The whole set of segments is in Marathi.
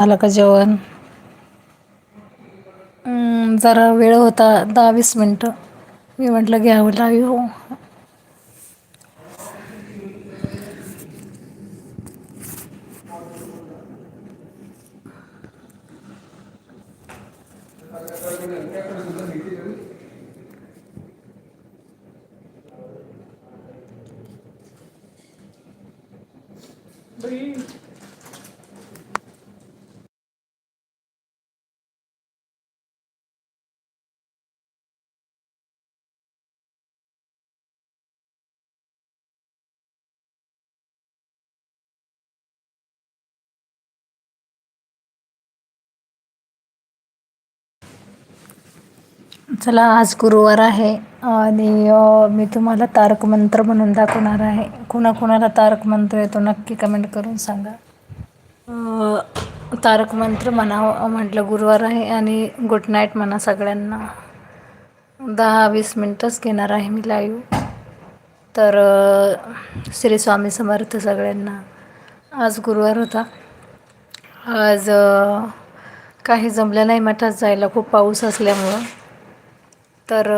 झालं का जेवण? जरा वेळ होता दहा वीस मिनटं. मी म्हटलं घ्यावं लावी हो चला आज गुरुवार आहे आणि मी तुम्हाला तारक मंत्र म्हणून दाखवणार आहे. कुणाकुणाला तारक मंत्र येतो नक्की कमेंट करून सांगा. तारक मंत्र म्हणावं म्हटलं गुरुवार आहे आणि गुड नाईट म्हणा सगळ्यांना. दहा वीस मिनटंच घेणार आहे मी लाईव्ह तर श्री स्वामी समर्थ सगळ्यांना. आज गुरुवार होता. आज काही जमलं नाही मठात जायला खूप पाऊस असल्यामुळं. तर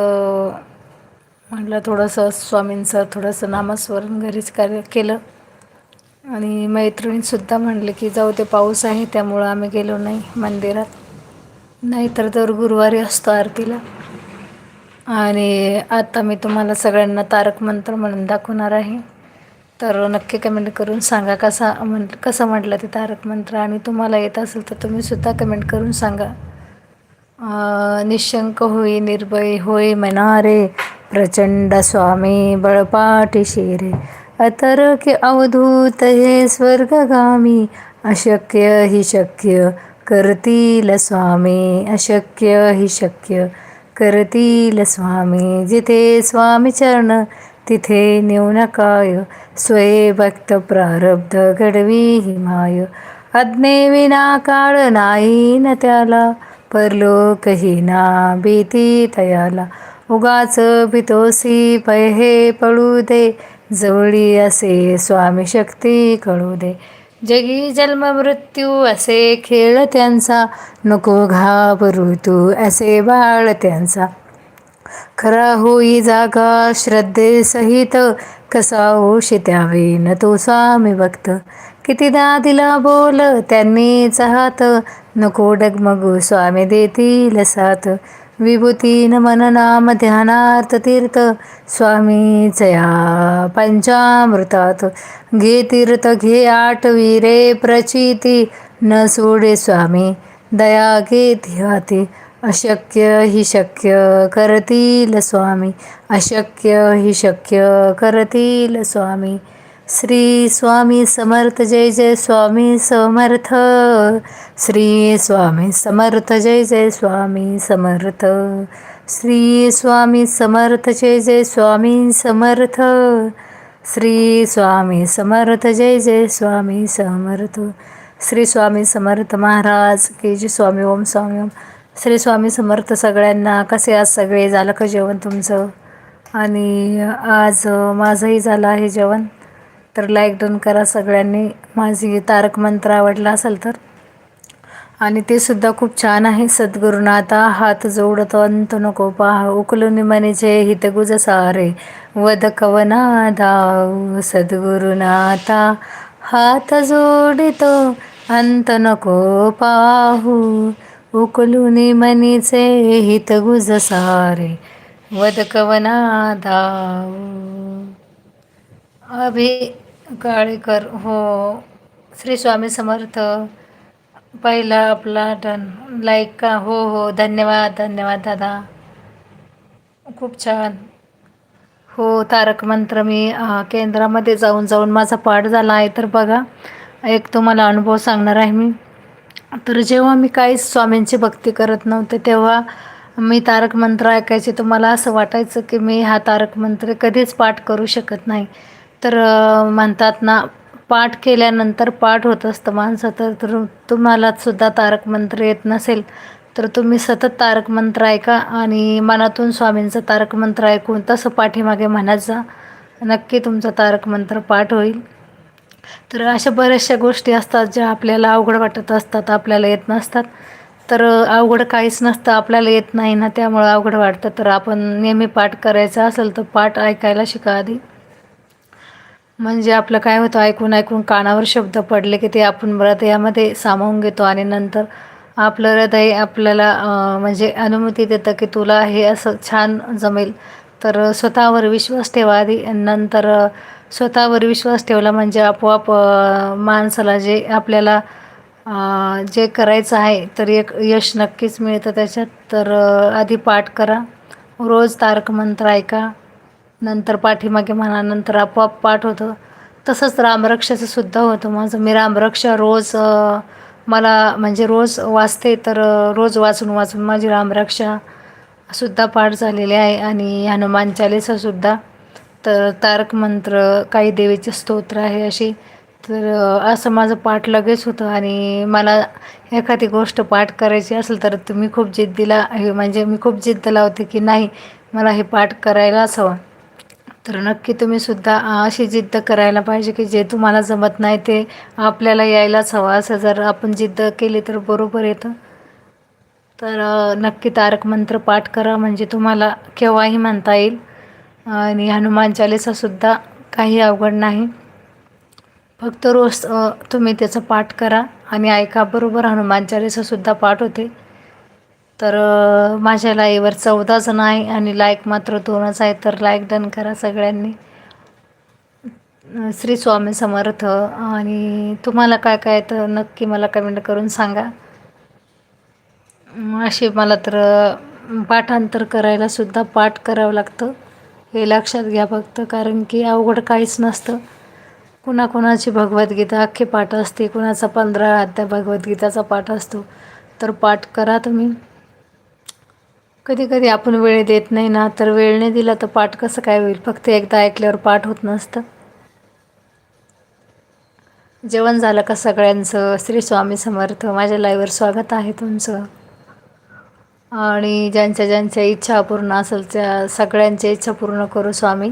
म्हटलं थोडंसं स्वामींचं थोडंसं नामस्मरण घरीच कार्य केलं. आणि मैत्रिणीसुद्धा म्हणले की जाऊ ते पाऊस आहे त्यामुळं आम्ही गेलो नाही मंदिरात. नाहीतर दर गुरुवारी असतो आरतीला. आणि आता मी तुम्हाला सगळ्यांना तारक मंत्र म्हणून दाखवणार आहे. तर नक्की कमेंट करून सांगा कसा म्हण कसं म्हटलं ते तारक मंत्र? आणि तुम्हाला येत असेल तर तुम्हीसुद्धा कमेंट करून सांगा. निशंक होई निर्भय होई मनारे प्रचंड स्वामी बळपाटी शिरे अतर्क्य अवधूत हे स्वर्गगामी अशक्य हि शक्य करतील स्वामी अशक्य हि शक्य करतील स्वामी जिथे स्वामी चरण तिथे नेऊ नकाय स्वये भक्त प्रारब्ध घडवी हिमाय अज्ञे विना काळ नाही न त्याला परलोकही ना भीती तयाला उगाच भितोसी पहे पळू दे. जवळी असे स्वामी शक्ती कळू दे. जगी जन्म मृत्यू असे खेळ त्यांचा. नको घाबरू तू असे बाळ त्यांचा. खरा होई जागा श्रद्धेसहित. कसा ओशी त्यावे न तो स्वामी भक्त. कितीदा दिला बोल त्यांनी चाहत नको डगमगू स्वामी देतील साथ. विभूतीन मन नाम ध्यानार्थ तीर्थ स्वामीचया पंचामृतात. घे तीर्थ घे आठवी रे प्रचिती न सोडे स्वामी दया घे ध्याती. अशक्य हि शक्य करतील स्वामी अशक्य हि शक्य करतील स्वामी. श्री स्वामी समर्थ जय जय स्वामी समर्थ. श्री स्वामी समर्थ जय जय स्वामी समर्थ. श्री स्वामी समर्थ जय जय स्वामी समर्थ. श्री स्वामी समर्थ जय जय स्वामी समर्थ. श्री स्वामी समर्थ महाराज की जी स्वामी ओम स्वामी ओम. श्री स्वामी समर्थ सगळ्यांना कसे आज सगळे? झालं का जेवण तुमचं? आणि आज माझंही झालं आहे जेवण. तर लाईक डन करा सगळ्यांनी. माझी तारक मंत्र आवडला असेल तर. आणि ते सुद्धा खूप छान आहे. सद्गुरुनाथा हात जोडतो अंत नको पहा. उकलून मनीचे हितगुज सारे. वद कवना दाऊ सद्गुरुनाथा हात जोडितो अंत नको पाहू. उकलून मनीचे हितगुज सारे. वद कवना अभि काळेकर हो. श्री स्वामी समर्थ. पहिला आपला डन लाईक का? हो हो. धन्यवाद धन्यवाद दादा. खूप छान. हो तारक मंत्र मी केंद्रामध्ये जाऊन जाऊन माझा पाठ झाला आहे. तर बघा एक तुम्हाला अनुभव सांगणार आहे मी. तर जेव्हा मी काहीच स्वामींची भक्ती करत नव्हते तेव्हा मी तारक मंत्र ऐकायचे. तुम्हाला असं वाटायचं की मी हा तारक मंत्र कधीच पाठ करू शकत नाही. तर म्हणतात ना पाठ केल्यानंतर पाठ होत असतं माणसं. तर तर तुम्हालासुद्धा तारक मंत्र येत नसेल तर तुम्ही सतत तारक मंत्र ऐका आणि मनातून स्वामींचं तारक मंत्र ऐकून तसं पाठीमागे म्हणत जा. नक्की तुमचा तारक मंत्र पाठ होईल. तर अशा बऱ्याचशा गोष्टी असतात ज्या आपल्याला अवघड वाटत असतात आपल्याला येत नसतात. तर अवघड काहीच नसतं आपल्याला येत नाही ना त्यामुळं अवघड वाटतं. तर आपण नेहमी पाठ करायचा असेल तर पाठ ऐकायला शिका आधी. म्हणजे आपलं काय होतं ऐकून ऐकून कानावर शब्द पडले की ते आपण हृदयामध्ये सामावून घेतो आणि नंतर आपलं हृदय आपल्याला म्हणजे अनुमती देतं की तुला हे असं छान जमेल. तर स्वतःवर विश्वास ठेवा आधी. नंतर स्वतःवर विश्वास ठेवला म्हणजे आपोआप माणसाला जे आपल्याला जे करायचं आहे तर एक यश नक्कीच मिळतं त्याच्यात. तर आधी पाठ करा. रोज तारक मंत्र ऐका. नंतर पाठीमागे म्हणा नंतर आपोआप पाठ होतं. तसंच रामरक्षाचं सुद्धा होतं माझं. मी रामरक्षा रोज मला म्हणजे रोज वाचते तर रोज वाचून वाचून माझी रामरक्षा सुद्धा पाठ झालेली आहे आणि हनुमान चालिसासुद्धा तर तारक मंत्र काही देवीचे स्तोत्र आहे अशी. तर असं माझं पाठ लगेच होतं आणि मला एखादी गोष्ट पाठ करायची असेल तर तुम्ही खूप जिद्दीला हे म्हणजे मी खूप जिद्द लावते की नाही मला हे पाठ करायलाच हवं तर नक्की तुम्ही सुद्धा अशी जिद्द करायला पाहिजे की जे तुम्हाला जमत नाही ते आपल्याला यायलाच हवं. असं जर आपण जिद्द केली तर बरोबर येतं. तर नक्की तारक मंत्र पाठ करा म्हणजे तुम्हाला केव्हाही म्हणता येईल. आणि हनुमान चालीसासुद्धा काही अवघड नाही. फक्त रोज तुम्ही त्याचा पाठ करा आणि ऐका. बरोबर हनुमान चालीसासुद्धा पाठ होते. तर माझ्या लाईवर चौदा जण आहे आणि लाईक मात्र दोनच आहे तर लाईक डन करा सगळ्यांनी. श्री स्वामी समर्थ. आणि तुम्हाला काय काय तर नक्की मला कमेंट करून सांगा. असे मला तर पाठांतर करायला सुद्धा पाठ करावं लागतं. हे लक्षात घ्या फक्त कारण की अवघड काहीच नसतं. कुणाकुणाची भगवद्गीता अख्खी पाठ असते कुणाचा पंधरा अध्याय भगवद्गीताचा पाठ असतो. तर पाठ करा तुम्ही. कधी कधी आपण वेळ देत नाही ना तर वेळ नाही दिला तर पाठ कसं काय होईल? फक्त एकदा ऐकल्यावर पाठ होत नसतं. जेवण झालं का सगळ्यांचं? श्री स्वामी समर्थ. माझ्या लाईव्हवर स्वागत आहे तुमचं. आणि ज्यांच्या ज्यांच्या इच्छा पूर्ण असेल त्या सगळ्यांच्या इच्छा पूर्ण करू स्वामी.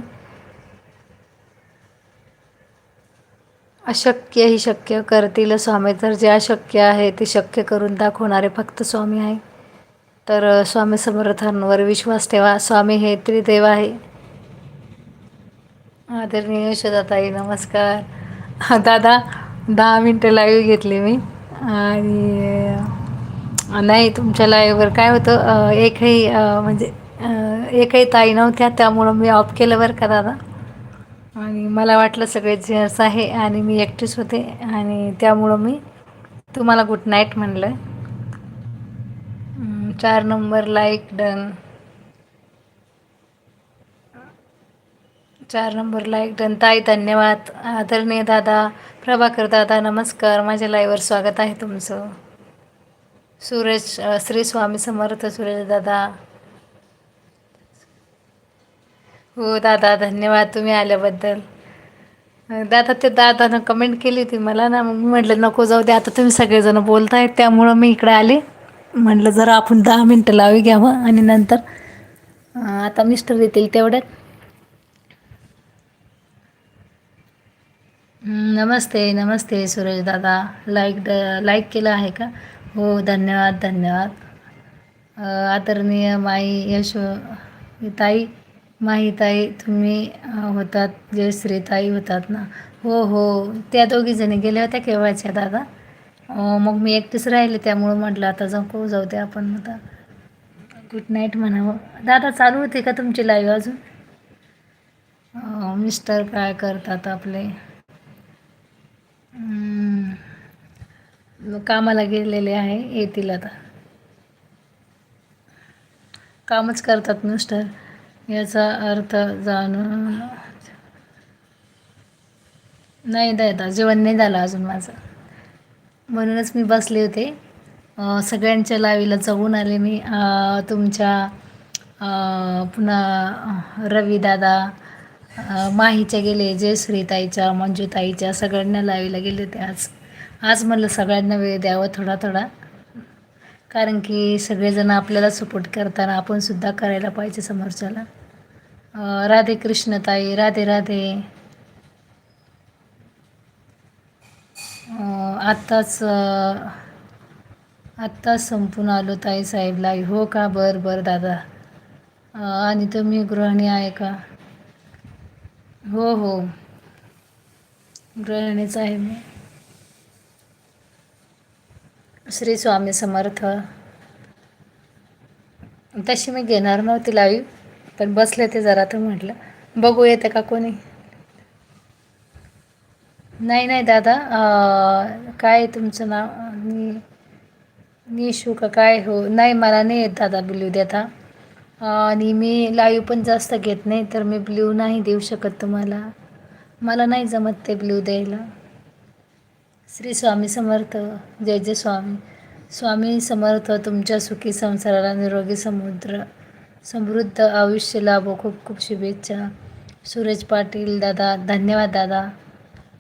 अशक्य ही शक्य करतील स्वामी तर जे अशक्य आहे ते शक्य करून दाखवणारे फक्त स्वामी आहे. तर स्वामी समर्थांवर विश्वास ठेवा. स्वामी हे त्रिदेव आहे. आदरणीय यशोदाताई नमस्कार. दादा दहा मिनटं लाईव्ह घेतली मी. आणि नाही तुमच्या लाईव्हवर काय होतं एकही म्हणजे एकही ताई नव्हत्या त्यामुळं मी ऑफ केलं बरं का दादा? आणि मला वाटलं सगळे जेंट्स आहे आणि मी एकटीच होते. आणि त्यामुळं मी तुम्हाला गुड नाईट म्हणलं. चार नंबर लाईक डन चार नंबर लाईक डन ताई धन्यवाद. आदरणीय दादा प्रभाकर दादा नमस्कार. माझ्या लाईव्हवर स्वागत आहे तुमचं. सूरज श्री स्वामी समर्थ सूरज दादा. हो दादा धन्यवाद तुम्ही आल्याबद्दल. दादा ते दादानं कमेंट केली होती मला ना मग मी म्हटलं नको जाऊ दे आता तुम्ही सगळेजण बोलत आहेत त्यामुळं मी इकडे आले. म्हटलं जरा आपण दहा मिनटं लावी घ्यावं आणि नंतर आता मिस्टर देतील तेवढ्यात. नमस्ते नमस्ते Suresh Dada. Like the like केलं आहे का? हो धन्यवाद धन्यवाद. आदरणीय माई यश ताई माही ताई तुम्ही होतात जयश्री होतात ना? हो हो त्या दोघीजणी गेल्या होत्या केव्हाच्या दादा? मग मी एकटीच राहिले त्यामुळं म्हटलं आता जाऊ जाऊ दे आपण आता. गुड नाईट म्हणावं. दादा चालू होते का तुमची लाईव्ह अजून? मिस्टर काय करतात आपले? कामाला गेलेले आहे येतील आता. कामच करतात मिस्टर याचा अर्थ जाणून नाही दादा जेवण नाही झालं अजून माझं. म्हणूनच मी बसले होते. सगळ्यांच्या लावीला जाऊन आले मी. तुमच्या पुन्हा रवी दादा माहीच्या गेले जयश्रीताईच्या मंजूताईच्या सगळ्यांना लावीला गेले होते आज. आज म्हणलं सगळ्यांना वेळ द्यावा थोडा थोडा. कारण की सगळेजण आपल्याला सपोर्ट करताना आपण सुद्धा करायला पाहिजे समोरच्याला. राधे कृष्णताई राधे राधे. आत्ताच आत्ताच संपून आलो ताई साहेबला. हो का? बरं बरं दादा. आणि तुम्ही गृहिणी आहे का? हो हो. गृहिणीच आहे मी. श्री स्वामी समर्थ. तशी मी घेणार नव्हती लाईव पण बसले ते जरा तर म्हटलं बघू येतं का कोणी? नाही नाही दादा. काय तुमचं नाव? मी निशू का काय हो? नाही मला नाही येत दादा ब्ल्यू देता. आणि मी लाईव्ह पण जास्त घेत नाही तर मी ब्ल्यू नाही देऊ शकत तुम्हाला. मला नाही जमत ते ब्ल्यू द्यायला. श्री स्वामी समर्थ जय जय स्वामी. स्वामी समर्थ तुमच्या सुखी संसाराला निरोगी समुद्र समृद्ध आयुष्य लाभो. खूप खूप शुभेच्छा. सुरेश पाटील दादा धन्यवाद दादा.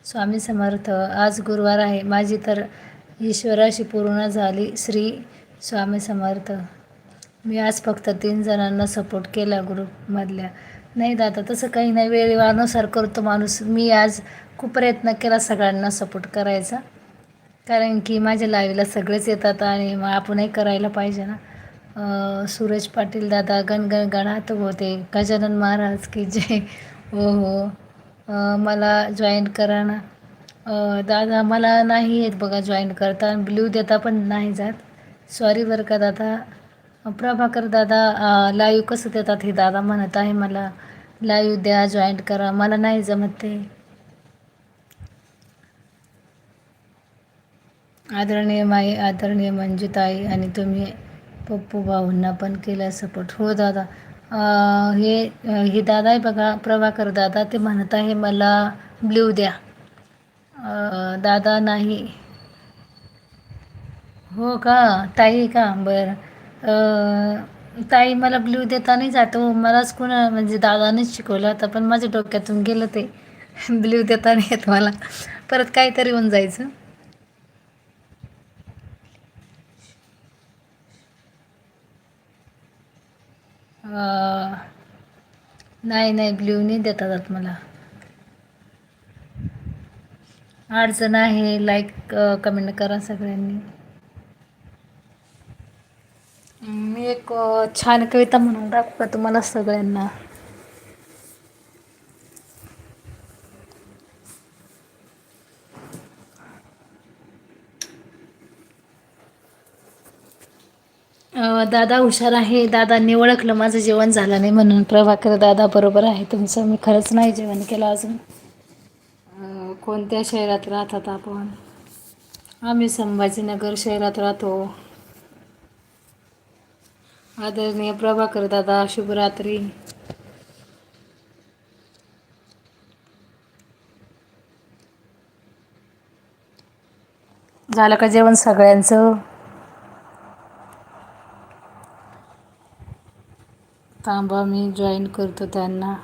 स्वामी समर्थ आज गुरुवार आहे. माझी तर ईश्वराशी पूर्ण झाली. श्री स्वामी समर्थ. मी आज फक्त तीन जणांना सपोर्ट केला ग्रुपमधल्या नाही दादा तसं काही नाही. वेळेनुसार करतो माणूस. मी आज खूप प्रयत्न केला सगळ्यांना सपोर्ट करायचा. कारण की माझ्या लाईव्हला सगळेच येतात आणि मग आपणही करायला पाहिजे ना. सुरेश पाटील दादा गणगण गणात होते. गजानन महाराज की जय. हो हो. मला जॉईन करा ना. दादा मला नाही येत बघा जॉईन करता. ब्ल्यू देता पण नाही जात. सॉरी बरं का दादा. प्रभाकर दादा लाईव्ह कसं देतात हे दादा म्हणत आहे मला. लाईव्ह द्या जॉईंट करा. मला नाही जमत ते. आदरणीय माई आदरणीय मंजुताई आणि तुम्ही पप्पू भाऊंना पण केला सपोर्ट हो दादा. हे हे दादा आहे बघा प्रभाकर दादा ते म्हणत आहे मला ब्ल्यू द्या. दादा नाही. हो का? ताई का? बरं. ताई मला ब्ल्यू देता नाही जातो हो. मलाच कोणा म्हणजे दादानेच शिकवलं आता पण माझ्या डोक्यातून गेलं ते. ब्ल्यू देता नाही येत मला. परत काहीतरी होऊन जायचं. नाही नाही ब्ल्यू नाही देतात मला. अडचण आहे लाईक कमेंट करा सगळ्यांनी. मी एक छान कविता म्हणून दाखवू का तुम्हाला सगळ्यांना. दादा हुशार आहे. दादांनी ओळखलं माझं जेवण झालं नाही म्हणून प्रभाकर दादा बरोबर आहे तुमचं. मी खरंच नाही जेवण केलं अजून. कोणत्या शहरात राहतात आपण? आम्ही संभाजीनगर शहरात राहतो. आदरणीय प्रभाकर दादा शुभरात्री झालं का जेवण सगळ्यांचं? थांबा मी जॉईन करतो त्यांना.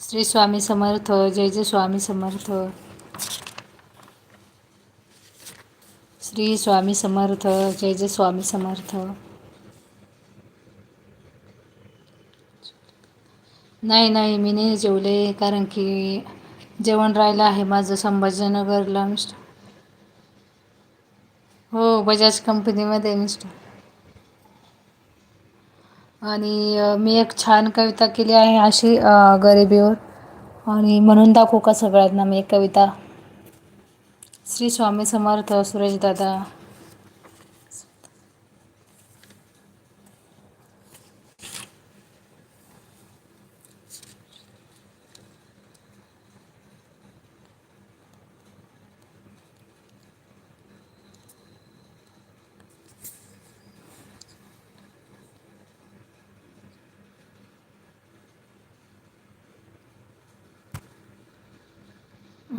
श्री स्वामी समर्थ जय जय स्वामी समर्थ. श्री स्वामी समर्थ जय जय स्वामी समर्थ. नाही नाही मी नाही जेवले कारण की जेवण राहिलं आहे माझं संभाजीनगरला. हो बजाज कंपनीमध्ये मिस्टर. आणि मी एक छान कविता केली आहे अशी गरिबीवर. आणि म्हणून दाखवू का सगळ्यांना मी एक कविता? श्री स्वामी समर्थ सुरेशदादा.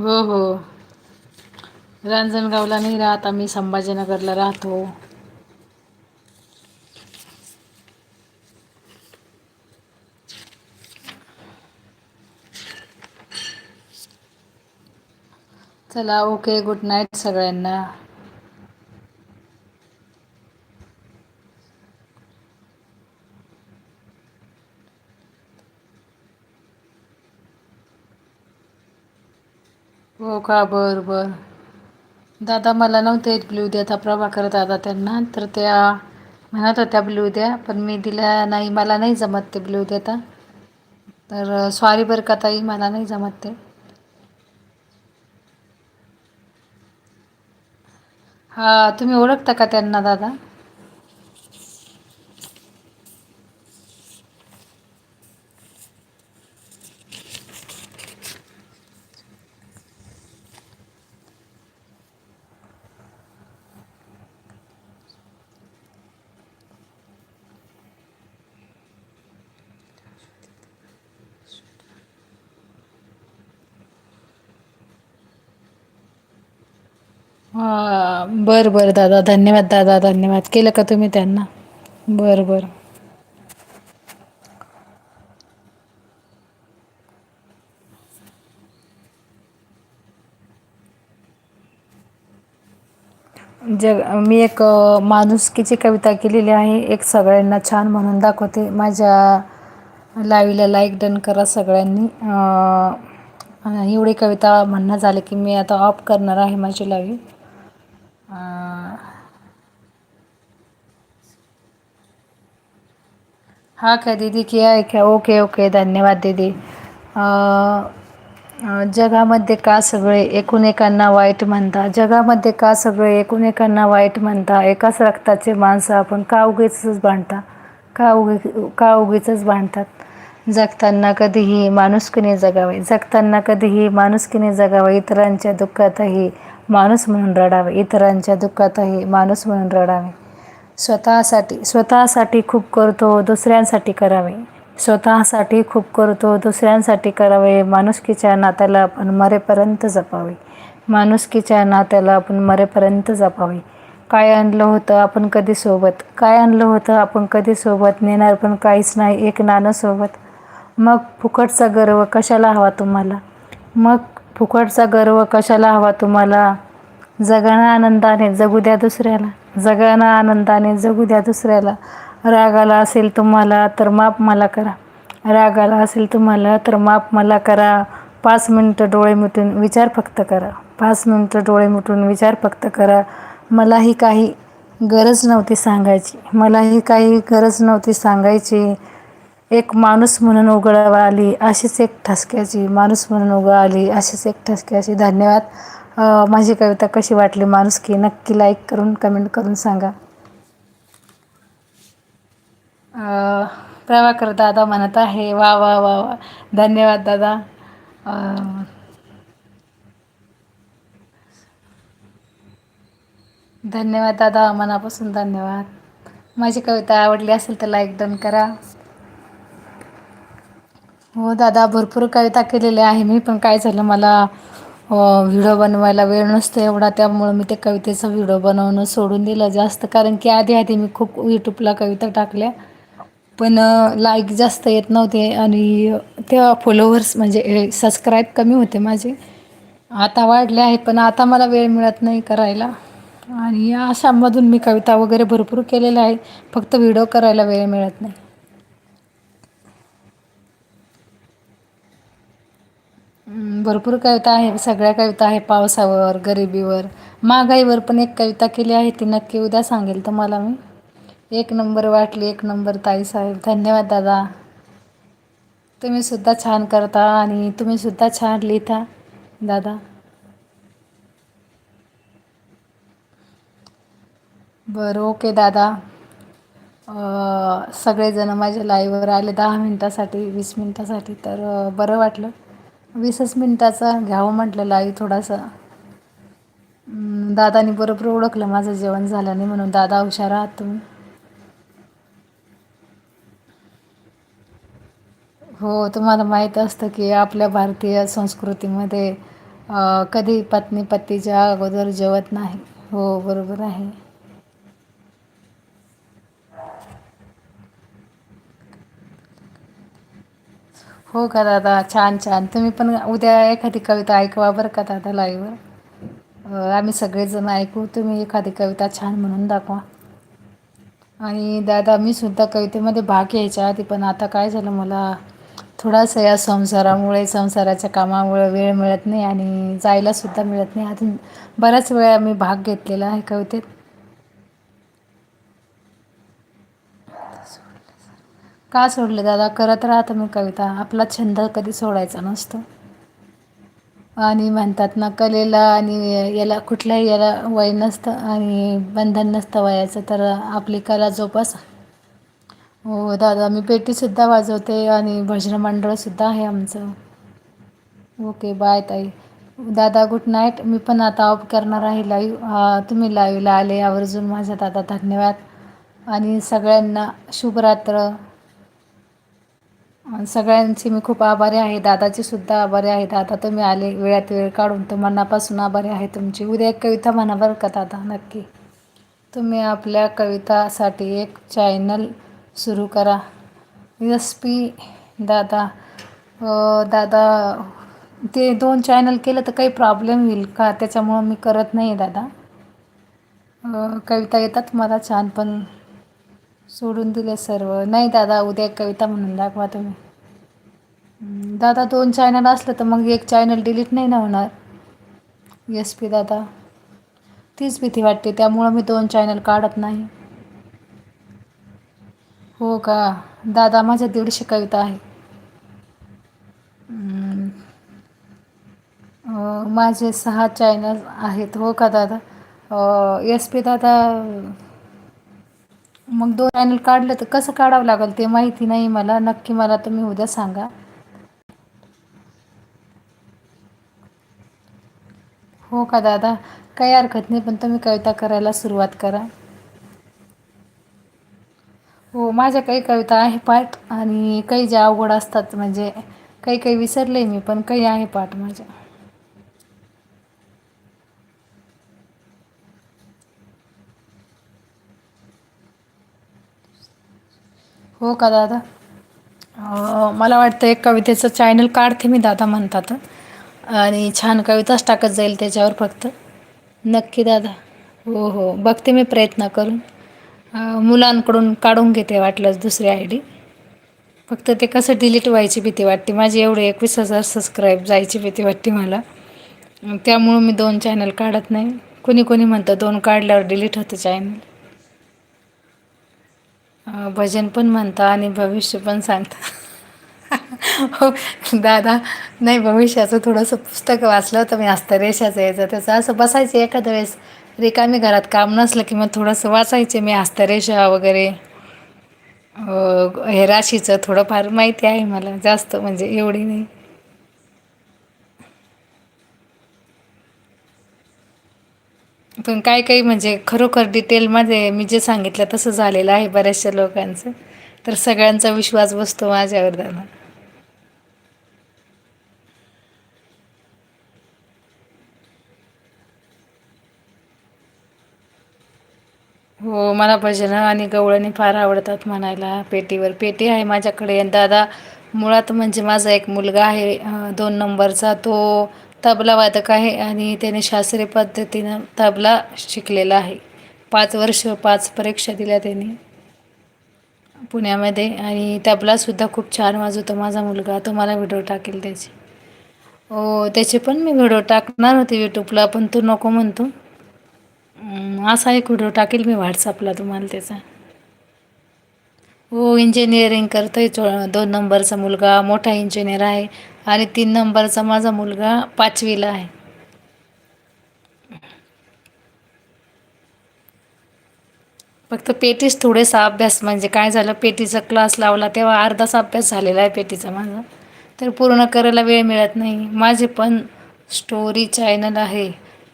हो हो. रांजणगावला नाही राहत आम्ही संभाजीनगरला राहतो. चला ओके गुड नाईट सगळ्यांना. हो का? बरं बरं. दादा मला नव्हते ब्ल्यू द्या त्या प्रभाकर दादा त्यांना. तर त्या म्हणत होत्या ब्ल्यू द्या पण मी दिल्या नाही. मला नाही जमत ते ब्ल्यू देता. तर सॉरी बरं का ताई मला नाही जमत ते. हा तुम्ही ओळखता का त्यांना दादा? हा बरं बरं दादा. धन्यवाद दादा. धन्यवाद. केलं का तुम्ही त्यांना? बरं बरं. जग मी एक माणुसकीची कविता केलेली आहे. एक सगळ्यांना छान म्हणून दाखवते. माझ्या लाईव्हला लाईक डन करा सगळ्यांनी. एवढी कविता म्हणणं झाले की मी आता ऑफ करणार आहे माझी लाईव्ह. हाँ क्या दीदी किया आहे क्या ओके ओके धन्यवाद दीदी. जगामध्ये का सगळे एकूण एकांना वाईट म्हणता? जगामध्ये का सगळे एकूण एकांना वाईट म्हणता? एकाच रक्ताचे माणसं आपण का उगीच भांडता? का उगी का उगीच भांडतात? जगताना कधीही माणुसकीने जगावे. जगताना कधीही माणुसकीने जगावे. इतरांच्या दुःखातही माणूस म्हणून रडावे. इतरांच्या दुःखातही माणूस म्हणून रडावे. स्वतःसाठी स्वतःसाठी खूप करतो दुसऱ्यांसाठी करावे. स्वतःसाठी खूप करतो दुसऱ्यांसाठी करावे. माणुसकीच्या नात्याला आपण मरेपर्यंत जपावे. माणुसकीच्या नात्याला आपण मरेपर्यंत जपावे. काय आणलं होतं आपण कधी सोबत? काय आणलं होतं आपण कधी सोबत? नेणार पण काहीच नाही एक नानं सोबत. मग फुकटचा गर्व कशाला हवा तुम्हाला? मग फुकटचा गर्व कशाला हवा तुम्हाला? जगणं आनंदाने जगू द्या दुसऱ्याला. जगणं आनंदाने जगू द्या दुसऱ्याला. रागाला असेल तुम्हाला तर माप मला करा. रागाला असेल तुम्हाला तर माप मला करा. पाच मिनटं डोळे मिटून विचार फक्त करा. पाच मिनटं डोळे मिटून विचार फक्त करा. मलाही काही गरज नव्हती सांगायची. मलाही काही गरज नव्हती सांगायची. एक माणूस म्हणून उघडावा आली अशीच एक ठसक्याची माणूस म्हणून उघड आली अशीच एक ठसक्याची. धन्यवाद. माझी कविता कशी वाटली माणूस की नक्की लाईक करून कमेंट करून सांगा. प्रभाकर दादा म्हणत आहे वा वा वा वा. धन्यवाद दादा. धन्यवाद दादा. मनापासून धन्यवाद. माझी कविता आवडली असेल तर लाईक डन करा. हो दादा भरपूर कविता केलेल्या आहे. मी पण काय झालं मला व्हिडिओ बनवायला वेळ नसतो एवढा त्यामुळं मी ते कवितेचा व्हिडिओ बनवणं सोडून दिलं जास्त. कारण की आधी आधी मी खूप यूट्यूबला कविता टाकल्या पण लाईक जास्त येत नव्हते आणि तेव्हा फॉलोवर्स म्हणजे सबस्क्राईब कमी होते माझे. आता वाढले आहेत पण आता मला वेळ मिळत नाही करायला. आणि अशामधून मी कविता वगैरे भरपूर केलेल्या आहे फक्त व्हिडिओ करायला वेळ मिळत नाही. भरपूर कविता आहे सगळ्या कविता आहे पावसावर गरिबीवर. महागाईवर पण एक कविता केली आहे ती नक्की उद्या सांगेल तुम्हाला मी. एक नंबर वाटली एक नंबर ताई साहेब. धन्यवाद दादा. तुम्हीसुद्धा छान करता आणि तुम्हीसुद्धा छान लिहिता दादा. बरं ओके दादा. सगळेजण माझ्या लाईव्हवर आले दहा मिनटासाठी वीस मिनटासाठी तर बरं वाटलं. वीसच मिनटाचा घ्यावं म्हटलं आई थोडासा. दादानी बरोबर ओळखलं माझं जेवण झालं नाही म्हणून. दादा हुशार आहात तुम्ही? हो तुम्हाला माहीत असतं की आपल्या भारतीय संस्कृतीमध्ये कधी पत्नी पतीच्या अगोदर जेवत नाही. हो बरोबर आहे. हो का दादा? छान छान. तुम्ही पण उद्या एखादी कविता ऐकवा बरं का दादा लाईव्हवर आम्ही सगळेजण ऐकू. तुम्ही एखादी कविता छान म्हणून दाखवा. आणि दादा मी सुद्धा कवितेमध्ये भाग घ्यायच्या आधी पण आता काय झालं मला? थोडासा या संसारामुळे संसाराच्या कामामुळे वेळ मिळत नाही आणि जायलासुद्धा मिळत नाही. अजून बऱ्याच वेळा मी भाग घेतलेला आहे कवितेत. का सोडले दादा? करत राहा मी कविता. आपला छंद कधी सोडायचा नसतो. आणि म्हणतात ना कलेला आणि याला कुठल्याही याला वय नसतं आणि बंधन नसतं वयाचं तर आपली कला जोपासा. हो दादा मी पेटीसुद्धा वाजवते आणि भजन मंडळसुद्धा आहे आमचं. ओके बाय ताई. दादा गुड नाईट. मी पण आता ऑफ करणार आहे लाईव्ह तुम्ही लाईव्हला आले आवर्जून माझ्या दादा धन्यवाद. आणि सगळ्यांना शुभरात्र. सगळ्यांची मी खूप आभारी आहे. दादाचे सुद्धा आभारी आहे. दादा तुम्ही आले वेळात वेळ काढून. तर मनापासून आभारी आहे तुमची. उद्या एक कविता म्हणा बरं का दादा? नक्की. तुम्ही आपल्या कवितासाठी एक चॅनल सुरू करा. यस पी दादा. दादा ते दोन चॅनल केलं तर काही प्रॉब्लेम होईल का? त्याच्यामुळं मी करत नाही दादा. कविता येतात मला छान पण सोडून दिले सर्व. नाही दादा उद्या एक कविता म्हणून दाखवा तुम्ही. दादा दोन चॅनल असलं तर मग एक चॅनल डिलीट नाही ना होणार? एस पी दादा. तीच भीती वाटते त्यामुळं मी दोन चॅनल काढत नाही. हो का? दादा माझ्या दीडशे कविता आहे. माझे सहा चॅनल आहेत. हो का दादा? एस पी दादा मग दोन चॅनल काढलं तर कसं काढावं लागेल ते माहिती नाही मला. नक्की मला तुम्ही उद्या सांगा. हो का दादा? काही हरकत नाही पण तुम्ही कविता करायला सुरुवात करा. हो माझ्या काही कविता आहे पाठ आणि काही ज्या अवघड असतात म्हणजे काही काही विसरले मी पण काही आहे पाठ माझ्या. हो का दादा? मला वाटतं एक कवितेचं चॅनल काढते मी दादा म्हणतात. आणि छान कविताच टाकत जाईल त्याच्यावर फक्त. नक्की दादा. हो हो. बघते मी प्रयत्न करून. मुलांकडून काढून घेते वाटलंच दुसरी आय डी फक्त ते कसं डिलीट व्हायची भीती वाटते. माझी एवढे एकवीस हजार सबस्क्राईब जायची भीती वाटते मला. त्यामुळं मी दोन चॅनल काढत नाही. कोणी कोणी म्हणतं दोन काढल्यावर डिलीट होतं चॅनल भजन पण म्हणता आणि भविष्य पण सांगता. हो दादा नाही भविष्याचं थोडंसं पुस्तक वाचलं होतं मी हस्तरेषाचं यायचं. त्याचं असं बसायचं एखाद्या वेळेस. रिकामी घरात काम नसलं की मग थोडंसं वाचायचे मी हस्तरेषा वगैरे. हे राशीचं थोडंफार माहिती आहे मला जास्त म्हणजे एवढी नाही. पण काही काही म्हणजे खरोखर डिटेलमध्ये मी जे सांगितलं तसं झालेलं आहे बऱ्याचशा लोकांचं. तर सगळ्यांचा विश्वास बसतो माझ्यावर दादा. हो मला भजनं आणि गवळणी फार आवडतात म्हणायला पेटीवर. पेटी आहे माझ्याकडे. दादा मुळात म्हणजे माझा एक मुलगा आहे दोन नंबरचा. तो तबला वादक आहे आणि त्याने शास्त्रीय पद्धतीनं तबला शिकलेला आहे. पाच वर्ष पाच परीक्षा दिल्या त्याने पुण्यामध्ये आणि तबलासुद्धा खूप छान वाजवतो माझा मुलगा. तो मला व्हिडिओ टाकेल त्याची. हो त्याचे पण मी व्हिडिओ टाकणार होते यूट्यूबला पण तो नको म्हणतो. असा एक व्हिडिओ टाकेल मी व्हॉट्सअपला तुम्हाला त्याचा. हो इंजिनिअरिंग करतो आहे चो दोन नंबरचा मुलगा मोठा इंजिनियर आहे आणि तीन नंबरचा माझा मुलगा पाचवीला आहे. फक्त पेटीस थोडेसा अभ्यास म्हणजे काय झालं पेटीचा क्लास लावला तेव्हा अर्धाच अभ्यास झालेला आहे पेटीचा माझा. तर पूर्ण करायला वेळ मिळत नाही. माझे पण स्टोरी चॅनल आहे.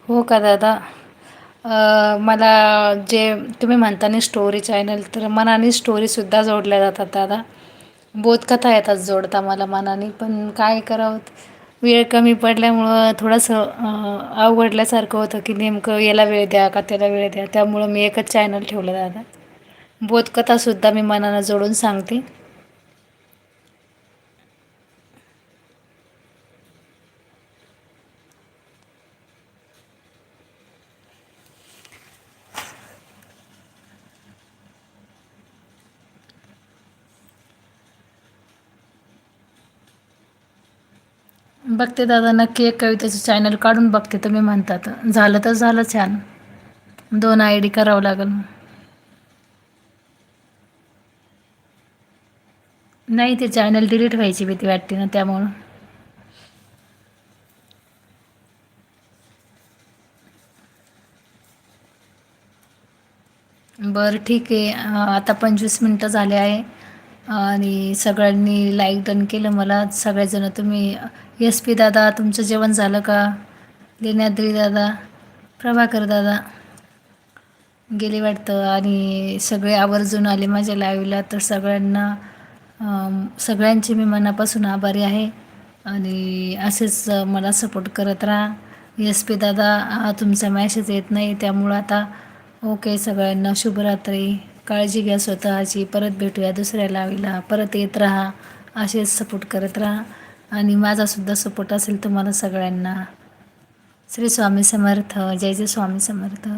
हो का दादा? मला जे तुम्ही म्हणताना स्टोरी चॅनल तर मनाने स्टोरीसुद्धा जोडल्या जातात दादा. बोधकथा येतात जोडता मला मनाने पण काय करावं? वेळ कमी पडल्यामुळं थोडंसं अवघडल्यासारखं होतं की नेमकं याला वेळ द्या का त्याला वेळ द्या. त्यामुळं मी एकच चॅनल ठेवलं दादा. बोधकथासुद्धा मी मनानं जोडून सांगते. बघते दादा नक्की एक कवितेचं चॅनल काढून बघते तुम्ही म्हणतात. झालं तर झालं छान. दोन आय डी करावं लागेल. नाही ते चॅनल डिलीट व्हायची भीती वाटते ना त्यामुळं. बरं ठीक आहे. आता पंचवीस मिनटं झाले आहे. आणि सगळ्यांनी लाईक डन केलं. मला सगळेजण तुम्ही एस पी दादा तुमचं जेवण झालं का? लेण्याद्री दादा प्रभाकर दादा गेले वाटतं. आणि सगळे आवर्जून आले माझ्या लाईव्हला तर सगळ्यांना सगळ्यांचे मी मनापासून आभारी आहे. आणि असेच मला सपोर्ट करत राहा. एस पी दादा तुमचा मॅसेज येत नाही. त्यामुळं आता ओके सगळ्यांना शुभरात्री. काळजी घ्या स्वतःची परत भेटूया दुसऱ्या लावीला परत येत राहा असेच सपोर्ट करत राहा. आणि माझासुद्धा सपोर्ट असेल तुम्हाला सगळ्यांना. श्री स्वामी समर्थ जय जय स्वामी समर्थ.